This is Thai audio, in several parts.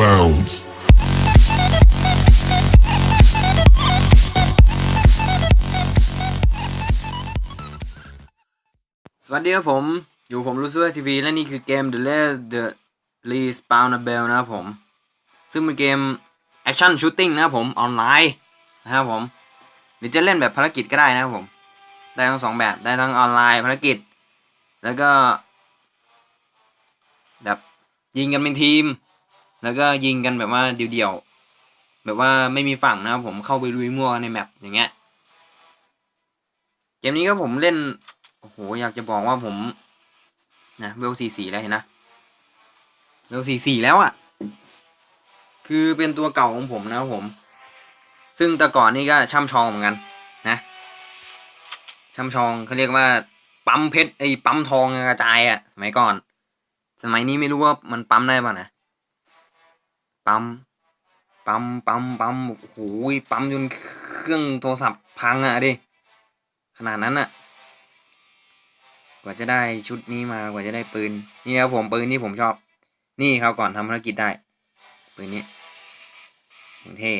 bounds. สวัสดีครับผม อยู่ผมรู้สึกทีวีและนี่คือเกม The Last The Respawnable นะครับผม ซึ่งเป็นเกม Action Shooting นะครับผม ออนไลน์นะครับผม หรือจะเล่นแบบภารกิจก็ได้นะครับผม ได้ทั้งสองแบบ ได้ทั้งออนไลน์ภารกิจ แล้วก็ แบบยิงกันเป็นทีม แล้วก็ยิงกันแบบว่าเดี่ยวๆ แบบว่าไม่มีฝั่งนะครับผมเข้าไปลุยมั่วในแมปอย่างเงี้ย เกมนี้ก็ผมเล่น โอ้โห อยากจะบอกว่าผมนะเวลสี่สี่แล้วเห็นนะเวลสี่สี่แล้วอะ่ะ คือเป็นตัวเก่าของผมนะครับผม ซึ่งแต่ก่อนนี่ก็ช่ำชองเหมือนกันนะช่ำชองเขาเรียกว่าปั๊มเพชรไอ้ปั๊มทองกระจายอะ่ะสมัยก่อน สมัยนี้ไม่รู้ว่ามันปั๊มได้ป่ะนะ ปั๊ม ปั๊ม ปั๊ม ปั๊ม โอ้โหปั๊มจนเครื่องโทรศัพท์พังอะดิ ขนาดนั้นอะกว่าจะได้ชุดนี้มากว่าจะได้ปืน นี่ครับผมปืนที่ผมชอบ นี่ครับก่อนทำภารกิจได้ ปืนนี้อย่างเท่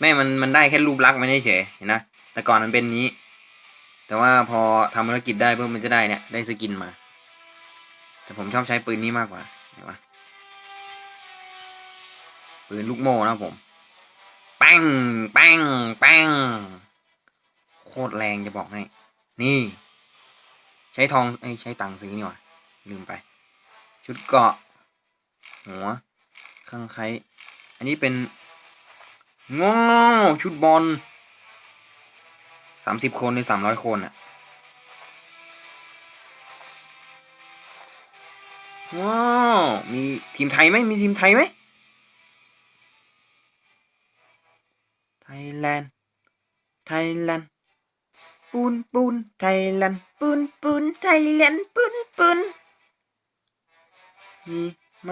แม่มันมันได้แค่รูปลักษณ์มันเฉยเห็นนะ แต่ก่อนมันเป็นนี้ แต่ว่าพอทำภารกิจได้เพิ่มมันจะได้เนี่ย ได้สกินมา แต่ผมชอบใช้ปืนนี้มากกว่าเห็นปะ ปืนลูกโม่นะผมแป้งแป้งแป้งโคตรแรงจะบอกให้ นี่ ใช้ทองไอ้ใช้ตังซื้อนี่ว่าลืมไป ชุดเกาะ หัว ข้างไครอันนี้เป็นง้อชุดบอลสามสิบคนหรือสามร้อยคนอะว้าว มีทีมไทยไหมมีทีมไทยไหม ยแลนด์ ไทยแลนด์ ปูนปูนไทยแลนด์ ปูนปูนไทยแลนด์ ปูนปูนมีไหม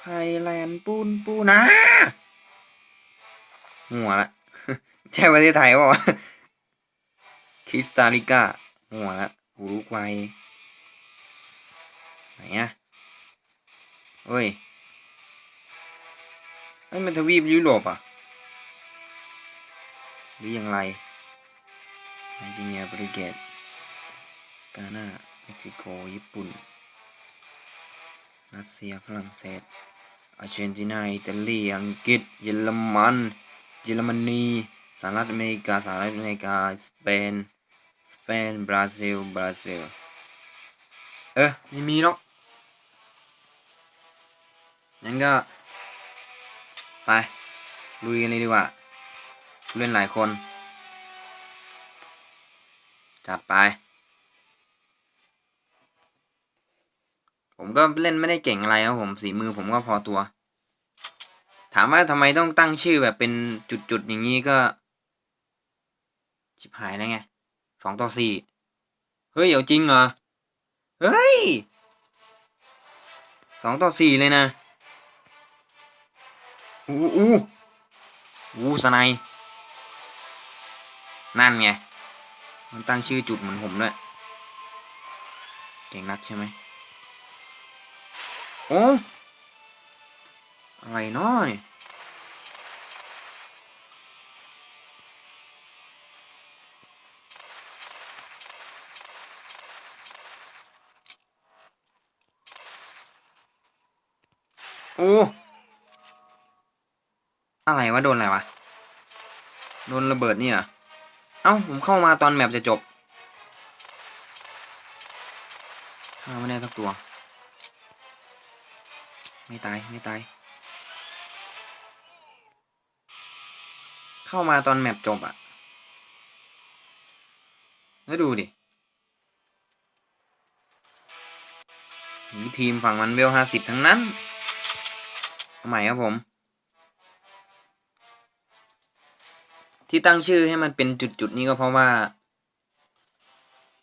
ไทยแลนด์ ปูนปูนนะหัวละใช่ประเทศไทยป่าวะคริสตาลิกาหัวละอุรุกวัยไหนอะเฮ้ยไอ้มันทวีปยุโรปอะ หรืออย่างไรไนจีเนียโปรตุเกสกานาเม็กซิโก ญี่ปุ่น รัสเซีย ฝรั่งเศสอาร์เจนตินา อิตาลี อังกฤษ เยอรมัน เยอรมนี สหรัฐอเมริกา สหรัฐอเมริกา สเปน สเปน บราซิล บราซิล เออไม่มีหรอกงั้นก็ ไปลุยกันเลยดีกว่า เล่นหลายคน จัดไป ผมก็เล่นไม่ได้เก่งอะไรครับผมสีมือผมก็พอตัว ถามว่าทำไมต้องตั้งชื่อแบบเป็นจุดๆอย่างนี้ก็ ชิบหายแล้วไงสองต่อสี่เฮ้ยเอาจริงเหรอ เฮ้ยสองต่อสี่เลยนะ อู้อู้อู้สไน นั่นไง มันตั้งชื่อจุดเหมือนผมด้วย เก่งนักใช่ไหม โอ้ อะไรนาะนี่โอ้ อะไรวะ โดนอะไรวะ โดนระเบิดนี่เหรอ เอ้า ผมเข้ามาตอนแมปจะจบฆ่าไม่ได้สักตัว ไม่ตาย ไม่ตาย เข้ามาตอนแมปจบอะแล้วดูดิมีทีมฝั่งมันเวลห้าสิบทั้งนั้น ใหม่ครับผม ที่ตั้งชื่อให้มันเป็นจุดๆนี้ก็เพราะว่า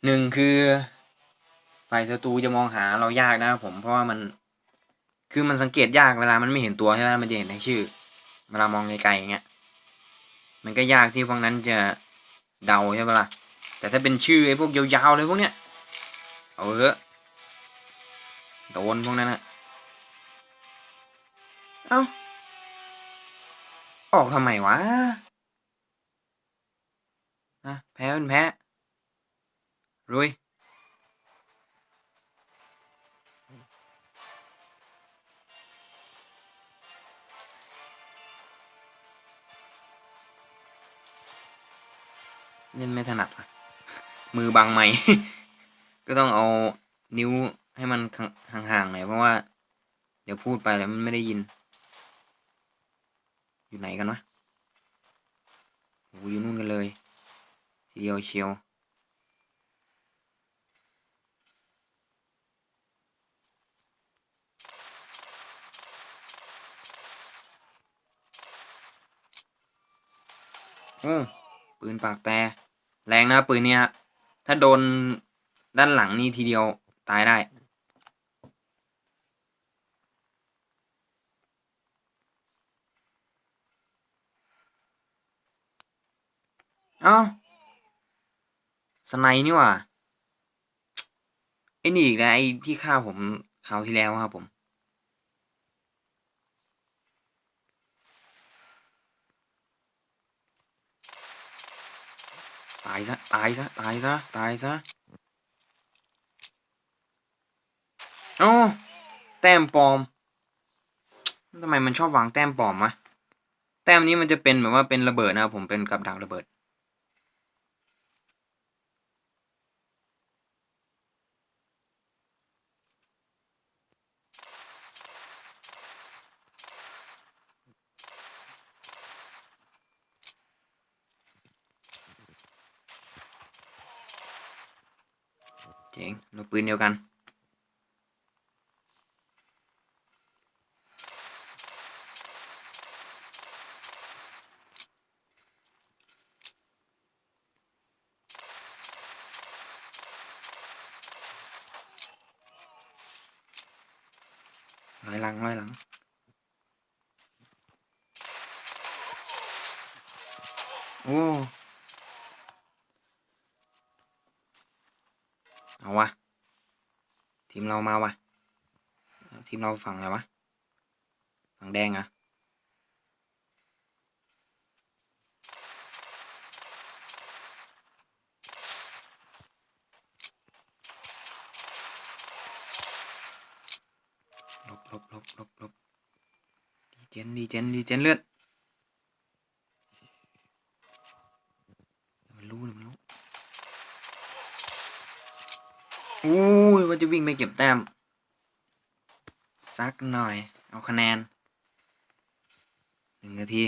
หนึ่งคือฝ่ายศัตรูจะมองหาเรายากนะครับผมเพราะว่ามันคือมันสังเกตยากเวลามันไม่เห็นตัวใช่ไหมมันจะเห็นแต่ชื่อเวลามองไกลๆอย่างเงี้ยมันก็ยากที่พวกนั้นจะเดาใช่ปะล่ะแต่ถ้าเป็นชื่อไอ้พวกยาวๆเลยพวกเนี้ยเอาเถอะโดนพวกนั้นอะเอ้าออกทำไมวะะแพ้เป็นแพ้รุยเล่นไม่ถนัดว่ะมือบังไหมก็ต้องเอานิ้วให้มันห่างๆหน่อยเพราะว่า เดี๋ยวพูดไปแล้วมันไม่ได้ยิน อยู่ไหนกันวะโอ้อยู่นู่นกันเลย ทีเดียวเชียวโอ้ปืนปากแต่แรงนะปืนเนี้ยถ้าโดนด้านหลังนี่ทีเดียวตายได้เอ้า สไนนี่ว่าไอ้นี่อีกแล้วไอ้ที่ฆ่าผมคราวที่แล้วครับผม ตายซะตายซะตายซะตายซะโอ้แต้มปลอมทำไมมันชอบวางแต้มปลอมวะแต้มนี้มันจะเป็นแบบว่าเป็นระเบิดนะครับผมเป็นกับดักระเบิด เจ๋งเราปืนเดียวกันร้อยหลังร้อยหลัง โอ้ เอาวะ ทีมเรามาวะ ทีมเราฝั่งอะไรวะ ฝั่งแดงอะลบลบลบลบลบดีเจนดีเจนดีเจนเลือด อุ้ยว่าจะวิ่งไปเก็บแต้มสักหน่อย เอาคะแนนหนึ่งนาที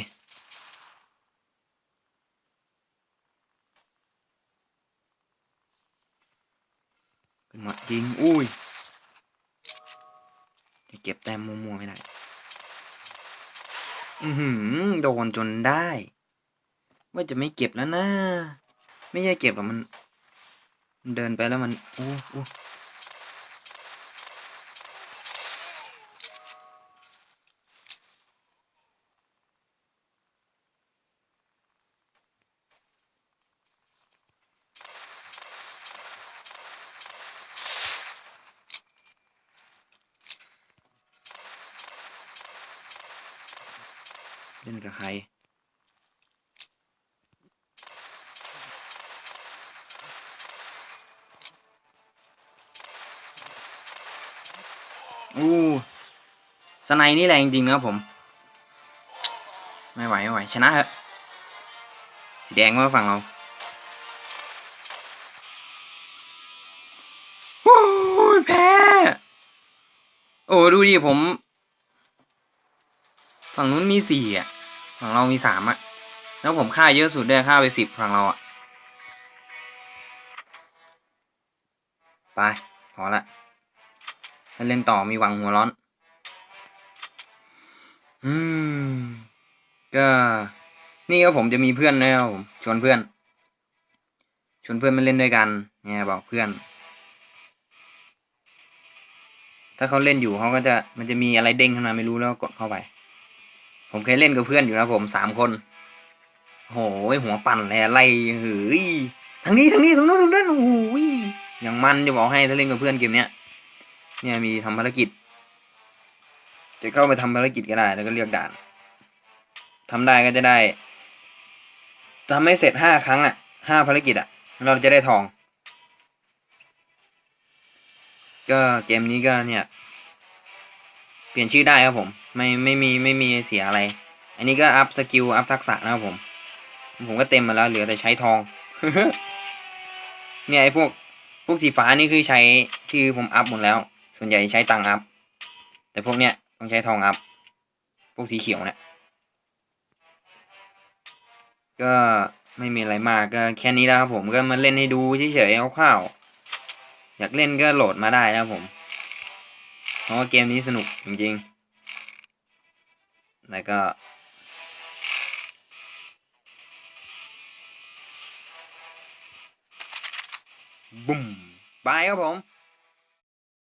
ขึ้นมาจริง อุ้ยจะเก็บแต้มมัวๆไม่ได้ อือหือ โดนจนได้ ว่าจะไม่เก็บแล้วนะ ไม่ใช่เก็บหรอกมัน เดินไปแล้วมันโอ้โอ้เล่นกับใคร อู้สไนนี่แรงจริงนะครับผม ไม่ไหวไม่ไหวชนะเถอะสีแดงมาฝั่งเราโอ้ยแพ้ โอ้ดูดิผม ฝั่งนู้นมีสี่อะ ฝั่งเรามีสามอะ แล้วผมฆ่าเยอะสุดด้วยฆ่าไปสิบฝั่งเราอะ ไป พอละ ถ้าเล่นต่อมีหวังหัวร้อน อืม ก็นี่ก็ผมจะมีเพื่อนแล้วผมชวนเพื่อน ชวนเพื่อนมาเล่นด้วยกันเนี่ยบอกเพื่อน ถ้าเขาเล่นอยู่เขาก็จะมันจะมีอะไรเด้งขึ้นมาไม่รู้แล้วก็กดเข้าไป ผมเคยเล่นกับเพื่อนอยู่นะผมสามคนโหยหัวปั่นแลไล่เฮ้ยทั้งนี้ทั้งนี้ทั้งนู้นทั้งนั้นโอ้ยอย่างมันจะบอกให้ถ้าเล่นกับเพื่อนเกมเนี้ย เนี่ยมีทำภารกิจ จะเข้าไปทำภารกิจก็ได้ แล้วก็เลือกด่านทำได้ก็จะได้ทำให้เสร็จห้าครั้งอะห้าภารกิจอะ เราจะได้ทอง ก็เกมนี้ก็เนี่ย เปลี่ยนชื่อได้ครับผม ไม่ไม่มีไม่มีเสียอะไร อันนี้ก็อัพสกิลอัพทักษะนะครับผม ผมก็เต็มมาแล้วเหลือแต่ใช้ทอง เนี่ยไอ้พวกพวกสีฟ้านี่คือใช้คือผมอัพหมดแล้ว ส่วนใหญ่ใช้ตังค์อัพ แต่พวกเนี้ยต้องใช้ทองอัพ พวกสีเขียวเนี่ย ก็ไม่มีอะไรมากก็แค่นี้แล้วครับผมก็มาเล่นให้ดูเฉยๆคร่าวๆอยากเล่นก็โหลดมาได้นะครับผม เพราะว่าเกมนี้สนุกจริงๆ แล้วก็บุ้มบายครับผม